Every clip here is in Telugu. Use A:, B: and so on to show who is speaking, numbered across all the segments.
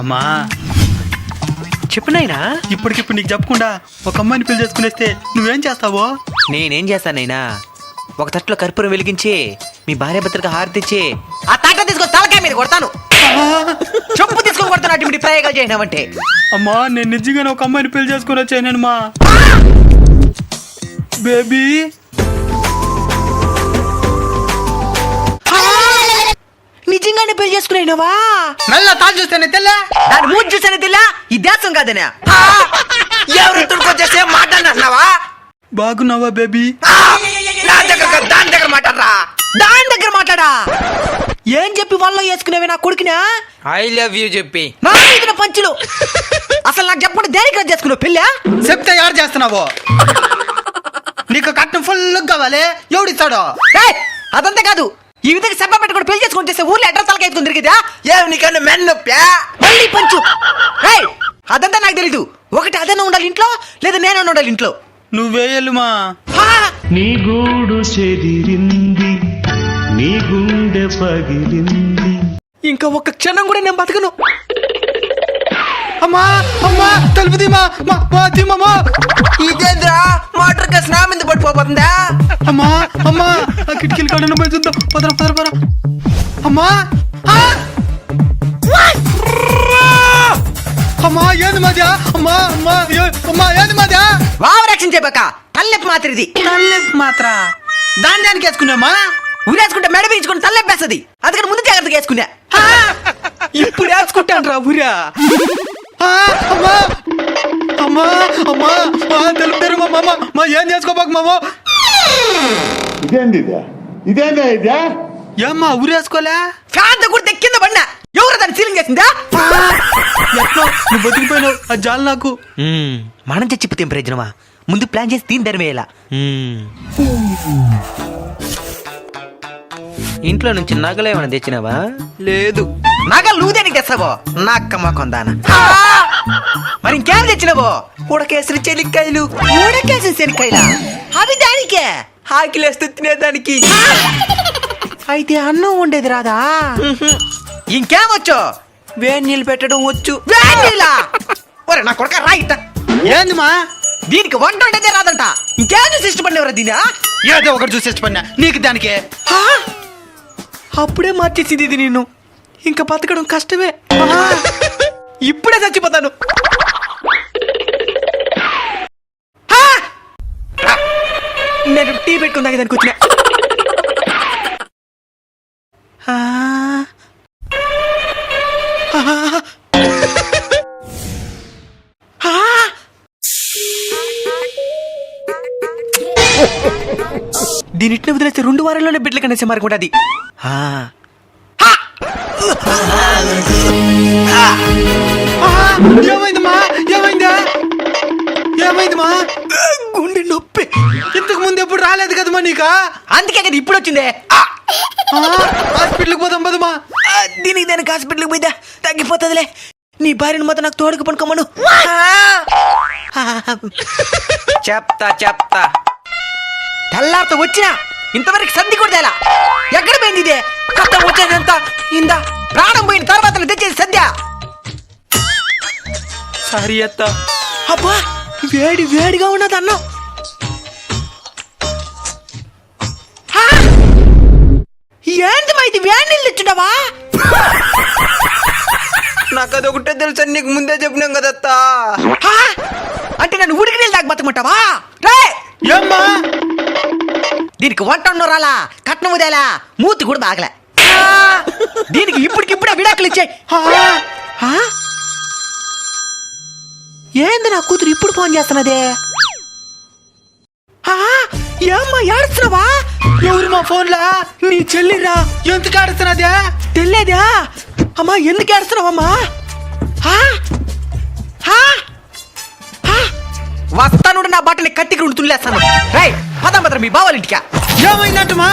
A: అమ్మా.
B: చెప్పు నాయనా.
A: ఇప్పటికిప్పుడు నీకు చెప్పకుండా ఒక అమ్మాయిని పెళ్ళి చేసుకునేస్తే నువ్వేం చేస్తావో?
B: నేనేం చేస్తానైనా ఒక తట్లో కర్పూరం వెలిగించి మీ భార్య భర్తలకు హారతిచ్చి ఆ తాట తీసుకొని తలకాయ మీద కొడతాను. చెప్పు తీసుకొని కొడతాను అటువంటి ప్రయోగాలు చేయనావంటే
A: అమ్మా నేను నిజంగానే ఒక అమ్మాయిని పెళ్ళి చేసుకుని వచ్చాను మా బేబీ.
B: నిజంగానే పెళ్ళి చేసుకున్నావా?
A: మెల్ల తాను చూస్తేనే తెల్ల?
B: దాని మూడు చూసానే తెల్లా? ఈ దేశం కాదనే. ఎవరు తుడుకొచ్చేస్తే మాట్లాడినావా
A: బాగున్నావా బేబీ?
B: నా దగ్గర దాని దగ్గర మాట్లాడరా? దాని దగ్గర మాట్లాడా? ఏం చెప్పి వాళ్ళ వేసుకునేవి నా కొడుకునా?
C: ఐ లవ్ యూ చెప్పి.
B: నా మీద పంచులు. అసలు నాకు చెప్పండి దేనికి రద్దు చేసుకున్నావు పెళ్ళా
A: చెప్తే ఎవరు చేస్తున్నావో? నీకు కట్నం ఫుల్ కావాలి ఎవడిస్తాడో?
B: ఏయ్, అదంతా కాదు. ఈ విధంగా సభ పెట్టుకుని పెళ్ళి చేసుకుని చేస్తే ఊర్లో ఎట్లా తలకి ఎత్తుకుని తిరిగిదా
C: ఏం నీకన్నా మెన్ నొప్పా
B: మళ్ళీ పంచు. ఏయ్, అదంతా నాకు తెలీదు. ఒకటి అదన్నా ఉండాలి ఇంట్లో లేదా నేనన్నా ఉండాలి ఇంట్లో?
A: నువ్వేయలు మా
B: హా!
D: నీ గూడు చెదిరింది నీ గుండె పగిలింది.
B: ఇంకా ఒక్క క్షణం కూడా నేను బతకను.
A: అమ్మా అమ్మా తలుపు తీమా మా మా తీమమ్మా
C: ఇదేంద్రా? మోటార్ కేసు నా మీద పడిపోతుందా?
A: అమ్మా అమ్మా ఆ కిటికీలు కాడ పోయి చూద్దాం పదరా పదరా పదరా. అమ్మా! అమ్మా ఏంది మాది? అమ్మా అమ్మా అమ్మా ఏంది మాది?
B: వావరాక్షన్ చెప్పాక. తల్లెప్పి మాత్రం ఇది
A: తల్లెప్పి మాత్ర? దాని దానికి వేసుకున్నామా?
B: ఊరేసుకుంటే మెడ పీల్చుకుని తల్లెప్పేస్తుంది. అందుకని ముందు జాగ్రత్తగా వేసుకున్నా! ఇప్పుడు వేసుకుంటాను రా
A: ఆ, అమ్మా. అమ్మా అమ్మా. మా తెలుపుతారు మా మామ. మా ఏం చేసుకోబాకు మామ?
E: ఇదేంది ఇదే? ఇదేందా ఇదే?
A: ఏమ్మా ఊరేసుకోలే?
B: ఫ్యాన్ కూడా కింద పడినా? ఎవరు దాన్ని సీలింగ్ చేసిందా?
A: ఎట్లా నువ్వు బతికిపోయినావు. ఆ జాలి నాకు.
B: మనం చచ్చిపోతే ఏం ప్రయోజనమా? ముందు ప్లాన్ చేసి దీని ధరవేయాల ఇంట్లో నుంచి నగలేమైనా తెచ్చినావా? లేదు. నగలు నువ్వు దేనికి తెస్తావో? నక్కమ్మ కొందాన మరి ఇంకేం తెచ్చినావో? ఉడకేసిన చెనిక్కాయలు. ఉడకేసిన చెనిక్కాయల? అవి దానికే? ఆకిలేస్తే తినేదానికి. అయితే అన్నం ఉండేది రాదా? ఇంకేం వచ్చు వేడి నీళ్ళు పెట్టడం వచ్చు. ఒరే నా కొడక రాయిట
A: ఏంది మా?
B: దీనికి వంట ఉండేదే రాదంట. ఇంకేం చూసి ఇష్టపడినవరా దీనా?
A: ఏదో ఒకటి చూసి ఇష్టపడినా నీకు దానికే?
B: హా? అప్పుడే మార్చేసింది ఇది నేను ఇంకా బతకడం కష్టమే. ఆ, ఇప్పుడే చచ్చిపోతాను. నేను టీ పెట్టుకుందా దానికి వచ్చిన. దీనిట్ని వదిలేస్తే రెండు వారాల్లోనే బిడ్డలు కనేసే మార్గం ఉంటుంది ఏమైందమ్మా?
A: ఏమైందా? ఏమైందమ్మా? రాలేదు కదా మా నీకా?
B: అందుకే కదా ఇప్పుడు వచ్చిందే. ఆ!
A: ఆ, హాస్పిటల్కి పోదాం పదమా
B: ఆ, దీనికి దానికి హాస్పిటల్కి పోయిదా తగ్గిపోతుందిలే. నీ భార్యను మొత్తం నాకు తోడుకు పనుకోమను.
C: చెప్తా చెప్తా.
B: తెల్లారితో వచ్చినా ఇంతవరకు సంధి కూడా తేలా. ఎక్కడ పోయింది ఇదే? కథ వచ్చేదంతా ఇందా. ప్రాణం పోయిన తర్వాత తెచ్చేది సంధ్య.
A: సారీ అత్త.
B: అబ్బా వేడి వేడిగా ఉన్నది అన్నం తెచ్చుండవా
C: నాకు అది ఒకటే తెలుసు నీకు ముందే చెప్పినాం కదత్తా.
B: హా! అంటే నన్ను ఉడికి నీళ్ళు తాగి బతకమంటావా రే!
A: ఏమ్మా?
B: దీనికి వంట రాలా కట్నం ఉదేలా? మూతి కూడా బాగలే! దీనికి ఇప్పటికిప్పుడే విడాకులు ఇచ్చాయి ఏంది నా కూతురు ఇప్పుడు ఫోన్ చేస్తున్నదే! ఏమ్మా ఏడుస్తున్నావా?
A: ఎవరు మా ఫోన్లా?
B: నీ చెల్లిరా.
A: ఎందుకు ఆడుతున్నదే
B: తెల్లేదా అమ్మా ఎందుకు ఏడుస్తున్నావమ్మా? వస్తానుడు నా బట్టని కత్తికి ఉండి తుల్లేస్తాను. రేయ్ పదం పదం మీ బావాల ఇంటికా
A: ఏమైందంట మా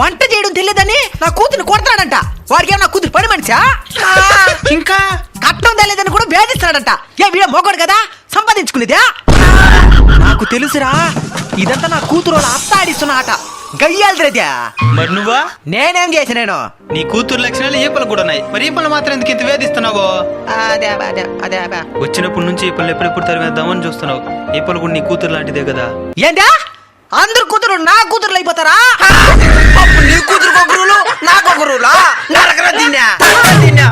B: వంట చేయడం తెలియదని నా కూతురు కొడతాడంట. వాడికి ఏమన్నా కూతురు పని మనిషా?
A: ఇంకా?
B: కట్నం తెలియదని కూడా వేధిస్తాడంట. ఏ వీడ మొగడు కదా? సంపాదించుకునేదా? నాకు తెలుసురా? ఇదంతా నా కూతురు అత్త ఆడిస్తున్న ఆట గయ్యాలిరేద్యా
A: మరి నువ్వా?
B: నేనేం చేసిన నేను?
A: నీ కూతురు లక్షణాలు ఈపలు కూడా ఉన్నాయి? మరి ఈపలు మాత్రం ఎందుకు ఇంత వేధిస్తున్నావు?
B: అదే అదే
A: వచ్చినప్పటి నుంచి ఈపలు ఎప్పుడెప్పుడు తరివేద్దామని చూస్తున్నావు. ఈపలు కూడా నీ కూతురు లాంటిదే కదా.
B: ఏంటా అందరు కూతురు నా కూతురులు అయిపోతారా? నీ కూతురు ఒకరులు నాకు ఒకరులా నరకరా తిన్నా. తిన్నా.